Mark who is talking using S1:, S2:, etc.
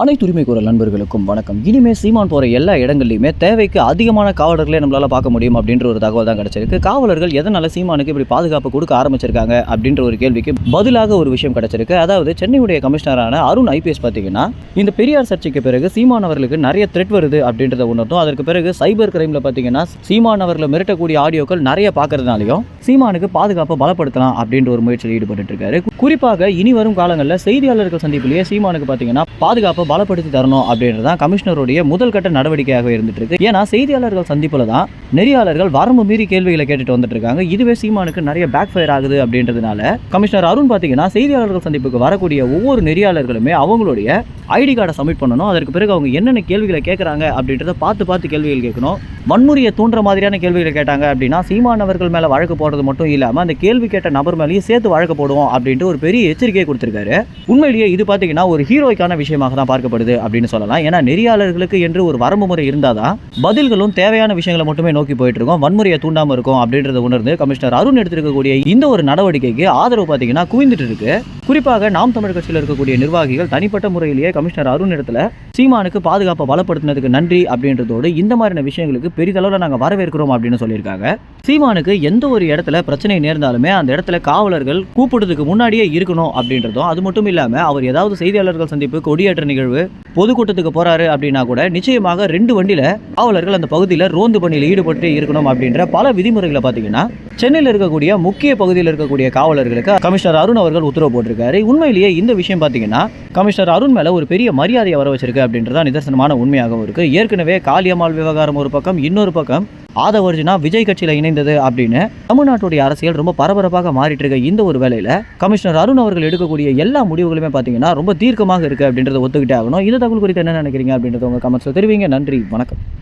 S1: அனைத்து உரிமை குரல் நண்பர்களுக்கும் வணக்கம். இனிமே சீமான் போகிற எல்லா இடங்கள்லையுமே தேவைக்கு அதிகமான காவலர்களே நம்மளால் பார்க்க முடியும் அப்படின்ற ஒரு தகவல் தான் கிடச்சிருக்கு. காவலர்கள் எதனால சீமானுக்கு இப்படி பாதுகாப்பு கொடுக்க ஆரம்பிச்சிருக்காங்க அப்படின்ற ஒரு கேள்விக்கு பதிலாக ஒரு விஷயம் கிடச்சிருக்கு. அதாவது சென்னையுடைய கமிஷனரான அருண் ஐபிஎஸ் பார்த்தீங்கன்னா இந்த பெரியார் சர்ச்சைக்கு பிறகு சீமான் அவர்களுக்கு நிறைய த்ரெட் வருது அப்படின்றத உணர்த்தும் அதற்கு பிறகு சைபர் கிரைமில் பார்த்தீங்கன்னா சீமான் அவர்களை மிரட்டக்கூடிய ஆடியோக்கள் நிறைய பார்க்கறதுனாலையும் சீமானுக்கு பாதுகாப்பை பலப்படுத்தலாம் அப்படின்ற ஒரு முயற்சியில் ஈடுபட்டு இருக்காரு. குறிப்பாக இனி வரும் காலங்களில் செய்தியாளர்கள் சந்திப்பிலேயே சீமானுக்கு பார்த்தீங்கன்னா பாதுகாப்பு பலப்படுத்தி தரணும் அப்படின்றது தான் கமிஷனருடைய முதல் கட்ட நடவடிக்கையாக இருந்துட்டு இருக்கு. ஏன்னா செய்தியாளர்கள் சந்திப்பில் தான் நெறியாளர்கள் வரம்பு மீறி கேள்விகளை கேட்டுட்டு வந்துட்டு இருக்காங்க. இதுவே சீமானுக்கு நிறைய பேக் ஃபயர் ஆகுது அப்படின்றதுனால கமிஷனர் அருண் பார்த்தீங்கன்னா செய்தியாளர்கள் சந்திப்புக்கு வரக்கூடிய ஒவ்வொரு நெறியாளர்களுமே அவங்களுடைய ஐடி கார்டை சப்மிட் பண்ணணும். அதற்கு பிறகு அவங்க என்னென்ன கேள்விகளை கேட்குறாங்க அப்படின்றத பார்த்து பார்த்து கேள்விகள் கேட்கணும். வன்முறையை தூண்டுற மாதிரியான கேள்விகளை கேட்டாங்க அப்படின்னா சீமானவர்கள் மேலே வழக்கு போடுறது மட்டும் இல்லாமல் அந்த கேள்வி கேட்ட நபர் மேலேயும் சேர்த்து வழக்கு போடுவோம் அப்படின்ட்டு ஒரு பெரிய எச்சரிக்கையை கொடுத்துருக்காரு. உண்மையிலேயே இது பார்த்தீங்கன்னா ஒரு ஹீரோய்க்கான விஷயமாக தான் பார்க்கப்படுது அப்படின்னு சொல்லலாம். ஏன்னா நெறியாளர்களுக்கு என்று ஒரு வரம்பு முறை இருந்தால் தான் பதில்களும் தேவையான விஷயங்களை மட்டுமே நோக்கி போயிட்டு இருக்கோம் வன்முறையை தூண்டாமல் இருக்கும் அப்படின்றத உணர்ந்து கமிஷனர் அருண் எடுத்திருக்கக்கூடிய இந்த ஒரு நடவடிக்கைக்கு ஆதரவு பார்த்தீங்கன்னா குவிந்துட்டு இருக்கு. குறிப்பாக நாம் தமிழ் கட்சியில் இருக்கக்கூடிய நிர்வாகிகள் தனிப்பட்ட முறையிலேயே கமிஷனர் அருண் இடத்துல சீமானுக்கு பாதுகாப்பை பலப்படுத்தினதுக்கு நன்றி அப்படின்றதோடு இந்த மாதிரியான விஷயங்களுக்கு பெரிதளவில் நாங்கள் வரவேற்கிறோம் அப்படின்னு சொல்லியிருக்காங்க. சீமானுக்கு எந்த ஒரு இடத்துல பிரச்சனை நேர்ந்தாலுமே அந்த இடத்துல காவலர்கள் கூப்பிடுறதுக்கு முன்னாடியே இருக்கணும் அப்படின்றதும் அது மட்டும் இல்லாமல் அவர் ஏதாவது செய்தியாளர்கள் சந்திப்பு கொடியேற்ற நிகழ்வு பொதுக்கூட்டத்துக்கு போறாரு அப்படின்னா கூட நிச்சயமாக ரெண்டு வண்டியில காவலர்கள் அந்த பகுதியில் ரோந்து பணியில் ஈடுபட்டு இருக்கணும் அப்படின்ற பல விதிமுறைகளை பார்த்தீங்கன்னா சென்னையில் இருக்கக்கூடிய முக்கிய பகுதியில் இருக்கக்கூடிய காவலர்களுக்கு கமிஷனர் அருண் அவர்கள் உத்தரவு இருக்காரு உண்மையிலேயே இந்த விஷயம் பார்த்தீங்கன்னா கமிஷனர் அருண் மேலே ஒரு பெரிய மரியாதையை வர வச்சிருக்கு அப்படின்றதான் நிதர்சனமான உண்மையாகவும் இருக்கு. ஏற்கனவே காளியம்மாள் விவகாரம் ஒரு பக்கம் இன்னொரு பக்கம் ஆதவர்ஜினா விஜய் கட்சியில் இணைந்தது அப்படின்னு தமிழ்நாட்டுடைய அரசியல் ரொம்ப பரபரப்பாக மாறிட்டு இருக்க இந்த ஒரு வேலையில் கமிஷனர் அருண் அவர்கள் எடுக்கக்கூடிய எல்லா முடிவுகளுமே பார்த்தீங்கன்னா ரொம்ப தீர்க்கமாக இருக்கு அப்படின்றத ஒத்துக்கிட்டே ஆகணும். இந்த தகவல் குறித்து என்ன நினைக்கிறீங்க அப்படின்றத உங்க கமெண்ட்ஸில் தெரிவிங்க. நன்றி. வணக்கம்.